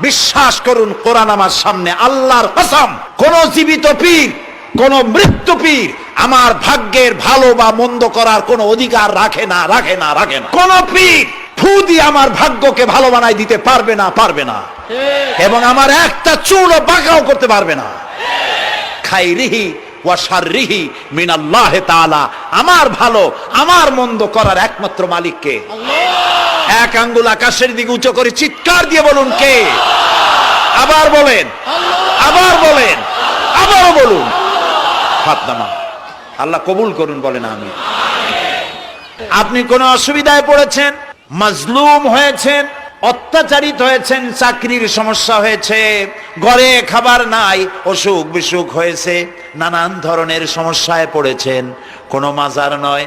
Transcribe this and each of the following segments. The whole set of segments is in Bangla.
বিশ্বাস করুন, কোরআন আমার সামনে আল্লাহর কসম, কোন জীবিত পীর, কোন মৃত্যু পীর আমার ভাগ্যের ভালো বা মন্দ করার কোন অধিকার রাখে না রাখে না রাখে না। কোন পীর ফু আমার ভাগ্যকে ভালো বানাই দিতে পারবে না পারবে না। এবং আমার একটা চুলও বাঁকাও করতে পারবে না। খাইরিহি ওয়া শাররিহি মিনাল্লাহি তাআলা, আমার ভালো, আমার মন্দ করার একমাত্র মালিককে। এক আঙ্গুল আকাশের দিকে উঁচু করে চিৎকার দিয়ে বলুন কে? আবার বলেন। আবার বলেন। আবারও বলুন। হাত নামা আল্লাহ কবুল করুন বলেন আমি। আপনি কোন অসুবিধায় পড়েছেন? মাজলুম হয়েছেন? অত্যাচারিত হয়েছেন? চাকরির সমস্যা হয়েছে? ঘরে খাবার নাই? অসুখ বিসুখ হয়েছে? নানান ধরনের সমস্যায় পড়েছেন? কোনো মাজার নয়?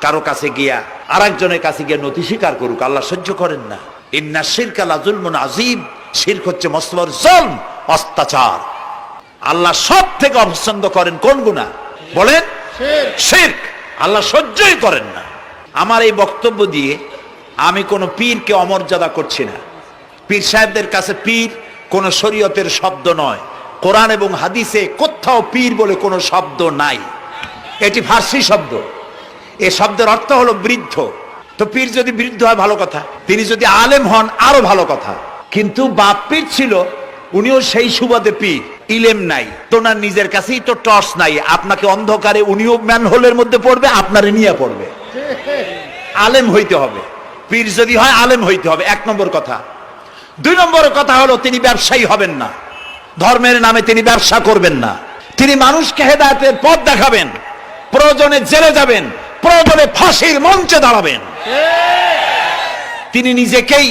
কারও কাছে গিয়া আর একজনের কাছে গিয়া নথি স্বীকার করুক আল্লাহ সহ্য করেন না। ইন্না শিরক আল্লাহ আজিম শিরক হচ্ছে মসলর জলম অত্যাচার। আল্লাহ সব থেকে অপছন্দ করেন কোন গুণা বলেন শিরক। আল্লাহ সহ্যই করেন না। আমার এই বক্তব্য দিয়ে আমি কোনো পীরকে অমর্যাদা করছি না। পীর সাহেবদের কাছে পীর কোনো শরীয়তের শব্দ নয়। কোরআন এবং হাদিসে কোথাও পীর বলে কোনো শব্দ নাই। এটি ফার্সি শব্দ। এ শব্দের অর্থ হলো বৃদ্ধ। তো পীর যদি বৃদ্ধ হয়, ভালো কথা। তিনি যদি আলেম হন, আরও ভালো কথা। কিন্তু বাপ পীর ছিল, উনিও সেই সুবাদে পীর। ইলেম নাই তোনার নিজের কাছেই তো টর্চ নাই। আপনাকে অন্ধকারে উনিও ম্যান হোলের মধ্যে পড়বে, আপনারে নিয়ে পড়বে। আলেম হইতে হবে। পীর যদি হয়, আলেম হইতে হবে। এক নম্বর কথা। দুই নম্বর কথা হলো, তিনি ব্যবসায়ী হবেন না। ধর্মের নামে তিনি ব্যবসা করবেন না। তিনি মানুষকে হেদায়তের পথ দেখাবেন। প্রয়োজনে জেলে যাবেন। প্রয়োজনে ফাঁসির মঞ্চে দাঁড়াবেন। তিনি নিজেকেই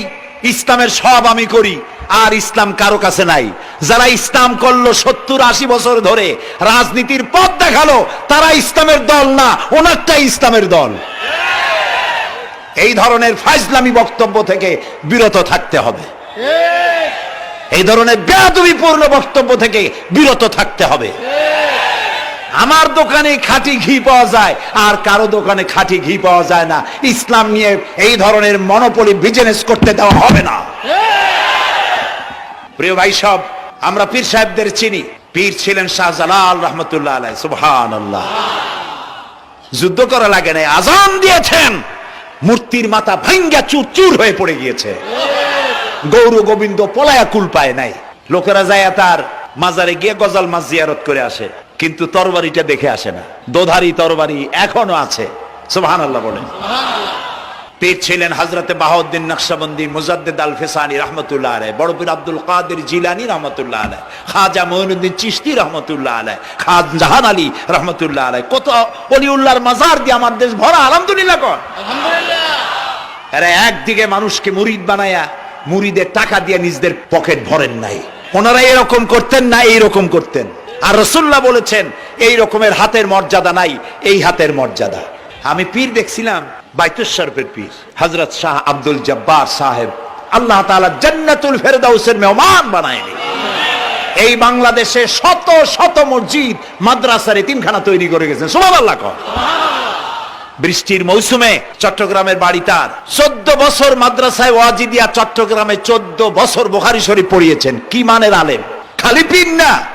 ইসলামের সব আমি করি, আর ইসলাম কারও কাছে নাই। যারা ইসলাম করল সত্তর আশি বছর ধরে, রাজনীতির পথ দেখাল, তারা ইসলামের দল না, ওনারটাই ইসলামের দল। এই ধরনের ফাইজলামি বক্তব্য থেকে বিরত থাকতে হবে। এই ধরনের বেয়াদবিপূর্ণ বক্তব্য থেকে বিরত থাকতে হবে। আমার দোকানে খাঁটি ঘি পাওয়া যায়, আর কারও দোকানে খাঁটি ঘি পাওয়া যায় না। ইসলাম নিয়ে এই ধরনের মনোপলি বিজনেস করতে দেওয়া হবে না। প্রিয় ভাই সব, আমরা পীর সাহেবদের চিনি। পীর ছিলেন শাহজালাল রহমতুল্লাহ আলাই সুবহান যুদ্ধ করা লাগে নাই, আজান দিয়েছেন। মূর্তির মাথা ভাঙ্গা চুর চুর হয়ে পড়ে গিয়েছে। গৌর গোবিন্দ পলায়া কুল পায় নাই। লোকেরা যায় তার মাজারে গিয়ে গজাল মাছ জিয়ারত করে আসে। কিন্তু তরবারিটা দেখে আসে না। দোধারি তরবারি এখনও আছে। সুবহান আল্লাহ বলেন পীর ছিলেন হজরতে বাহাউদ্দিন নকশবন্দি মুজাদ্দিদ আল ফেসানি রহমতুল্লাহ আলাই বড় পীর আব্দুল কাদের জিলানি রহমতুল্লাহ আলাই খাজা মঈনুদ্দিন চিশতি রহমতুল্লাহ আলাই খান জাহান আলী রহমতুল্লাহ আলাই কত অলিউল্লাহর মাজার দিয়ে আমার দেশ ভরা আলহামদুলিল্লাহ কর এরা একদিকে মানুষকে মুরিদ বানায়া মুরিদের টাকা দিয়ে নিজদের পকেট ভরেন নাই। ওনারা এরকম করতেন না এইরকম করতেন। আর রসুল্লাহ বলেছেন, এই রকমের হাতের মর্যাদা নাই, এই হাতের মর্যাদা। আমি পীর দেখছিলাম বাইতুল শরফের পীর হজরত শাহ আব্দুল জব্বার সাহেব। আল্লাহ তাআলা জান্নাতুল ফেরদাউসের মেহমান বানায়নি। এই বাংলাদেশে শত শত মসজিদ, মাদ্রাসার এতিমখানা তৈরি করে গেছেন সুবহানাল্লাহ কর। বৃষ্টির মৌসুমে চট্টগ্রামের বাড়ি তার। চোদ্দ বছর মাদ্রাসায় ওয়াজিদিয়া চট্টগ্রামে চোদ্দ বছর বোখারি শরীফ পড়িয়েছেন। কি মানের আলেম? খালি পিন না।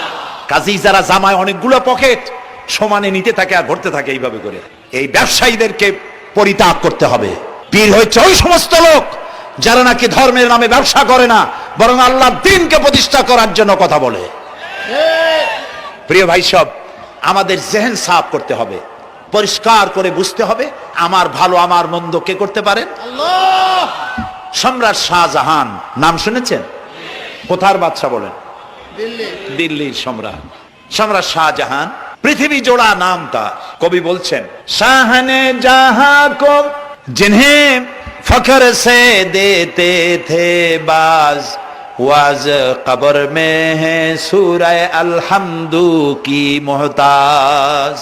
কাজী যারা জামায় অনেকগুলো পকেট সমানে নিতে থাকে আর ভরতে থাকে এইভাবে করে। এই ব্যবসায়ীদেরকে পরিত্যাগ করতে হবে। পীর হচ্ছে ওই সমস্ত লোক যারা নাকি ধর্মের নামে ব্যবসা করে না বরং আল্লাহর দিনকে প্রতিষ্ঠা করার জন্য কথা বলে। প্রিয় ভাই সব আমাদের জেহেন সাফ করতে হবে। পরিষ্কার করে বুঝতে হবে আমার ভালো আমার মন্দ কে করতে পারেন? সম্রাট শাহজাহান নাম শুনেছেন? কোথার বাদশা বলেন? দিল্লির সম্রাট। সম্রাট শাহজাহান পৃথিবী জোড়া নাম তার। কবি বলছেন শাহনে জাহা জিনহে ফখর সে দেতে থে বাজ। ওয়াজ কবর মে है सूरह अलहमदू কি মোহতাজ।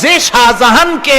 যে শাহজাহানকে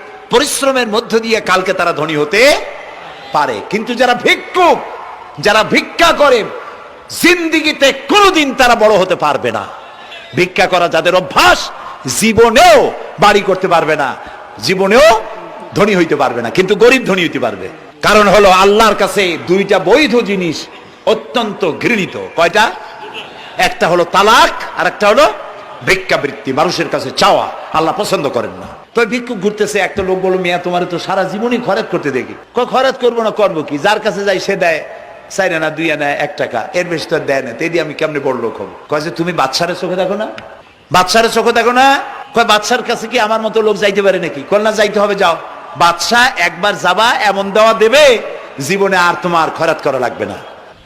পরিশ্রমের মধ্য দিয়ে কালকে তারা ধনী হতে পারে। কিন্তু যারা ভিক্ষুক, যারা ভিক্ষা করে, জিন্দিগিতে কোনোদিন তারা বড় হতে পারবে না। ভিক্ষা করা যাদের অভ্যাস, জীবনেও বাড়ি করতে পারবে না, জীবনেও ধনী হইতে পারবে না, কিন্তু গরিব ধনী হইতে পারবে। কারণ হলো আল্লাহর কাছে দুইটা বৈধ জিনিস অত্যন্ত ঘৃণিত। কয়টা? একটা হলো তালাক আর একটা হলো ভিক্ষাবৃত্তি। মানুষের কাছে চাওয়া। আল্লাহ পছন্দ করেন না। তো ভিক্ষুক ঘুরতেছে, একটা লোক বলো মিয়া, তোমার তো সারা জীবনই খরচ করতে দেখি। খরচ করব না, করব কি? যার কাছে যাই সে দেয় চাই না দুই আনা এক টাকা। এর বেশি তো দেয় না। তেদি আমি কেমনে বড় লোক হব? কয় যে, তুমি বাচ্চারে চোখে দেখো না? বাচ্চারে চোখে দেখো না? কয় বাচ্চার কাছে কি আমার মতো লোক যাইতে পারে নাকি? কল না, যাইতে হবে, যাও। বাচ্চা একবার যাবা, এমন দেওয়া দেবে, জীবনে আর তোমার খরাত করা লাগবে না।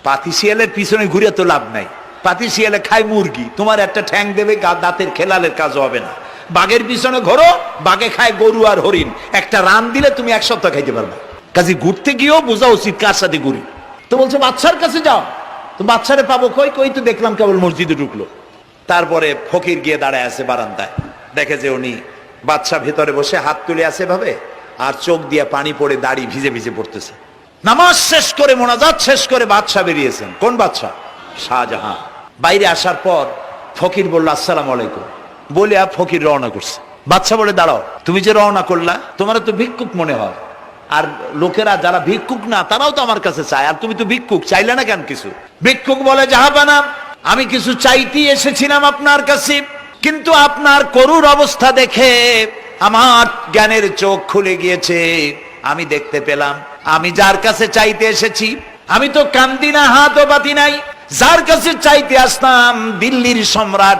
পাতি শিয়ালের পিছনে ঘুরে তো লাভ নাই। পাতি শিয়ালে খায় মুরগি, তোমার একটা ঠ্যাং দেবে দাঁতের খেলালের কাজ হবে না। বাঘের পিছনে ঘোরো, বাঘে খায় গরু আর হরিণ। একটা রান দিলে তুমি এক সপ্তাহ খাইতে পারবে। কাজে ঘুরতে গিয়েও বোঝা উচিত কার সাথে ঘুরি। তো বলছে বাচ্চার কাছে যাও। তো বাচ্চারে পাবো কই? কই তো দেখলাম কেবল মসজিদে ঢুকলো। তারপরে ফকির গিয়ে দাঁড়ায় আছে বারান্দায়। দেখে যে উনি বাচ্চা ভেতরে বসে হাত তুলে আছে ভাবে আর চোখ দিয়ে পানি পড়ে দাড়ি ভিজে ভিজে পড়তেছে। নামাজ শেষ করে, মোনাজাত শেষ করে বাদশা বেরিয়েছেন। কোন বাদশা শাহজাহান। বাইরে আসার পর ফকির বলল, আসসালাম আলাইকুম। বলে ফকির রওনা করছে। বাচ্চা বলে, দাঁড়াও, তুমি যে রওনা করলা তোমার তো ভিক্ষুক মনে হয়। আর লোকেরা যারা ভিক্ষুক না, তারাও তো আমার কাছে চায়। আর তুমি তো ভিক্ষুক, চাইলে না কেন কিছু? ভিক্ষুক বলে যাহাবানা আমি কিছু চাইতেই এসেছিলাম আপনার কাছে, কিন্তু আপনার করুর অবস্থা দেখে আমার জ্ঞানের চোখ খুলে গিয়েছে। আমি দেখতে পেলাম, আমি যার কাছে চাইতে এসেছি, আমি তো কান্দি না, হাতও বাতি নাই। যার কাছে চাইতে আসতাম, দিল্লির সম্রাট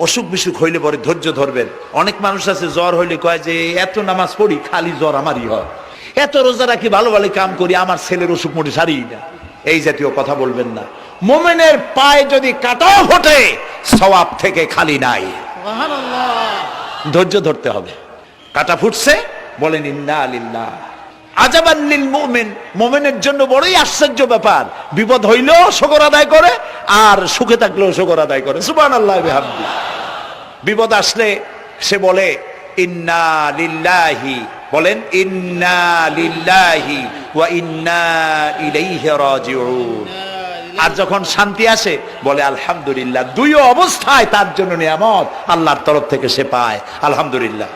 অসুখ বিসুখ হইলে পরে ধৈর্য ধরবেন। অনেক মানুষ আছে জ্বর হইলে কয় যে এত নামাজ পড়ি খালি জ্বর আমারই হয়। এত রোজা রাখি ভালো ভালো কাম করি আমার ছেলের অসুখ মোটে সারি না। এই জাতীয় কথা বলবেন না। মোমেনের পায়ে যদি কাটাও ফোটে সওয়াব থেকে খালি নাই। ধৈর্য ধরতে হবে। কাটা ফুটছে বলেন ইন্না আলিল্লাহ আজাবান্নিল মোমেন, মোমেনের জন্য বড়ই আশ্চর্য ব্যাপার। বিপদ হইলেও শকর আদায় করে, আর সুখে থাকলেও শকর আদায় করে। সুবান আল্লাহ বিপদ আসলে সে বলে, ইন্না লিল্লাহি। বলেন, ইন্না লিল্লাহি ওয়া ইন্না ইলাইহি রাজিউন। আর যখন শান্তি আসে, বলে, আলহামদুলিল্লাহ। দুই অবস্থায় তার জন্য নিয়ামত আল্লাহর তরফ থেকে সে পায়। আলহামদুলিল্লাহ।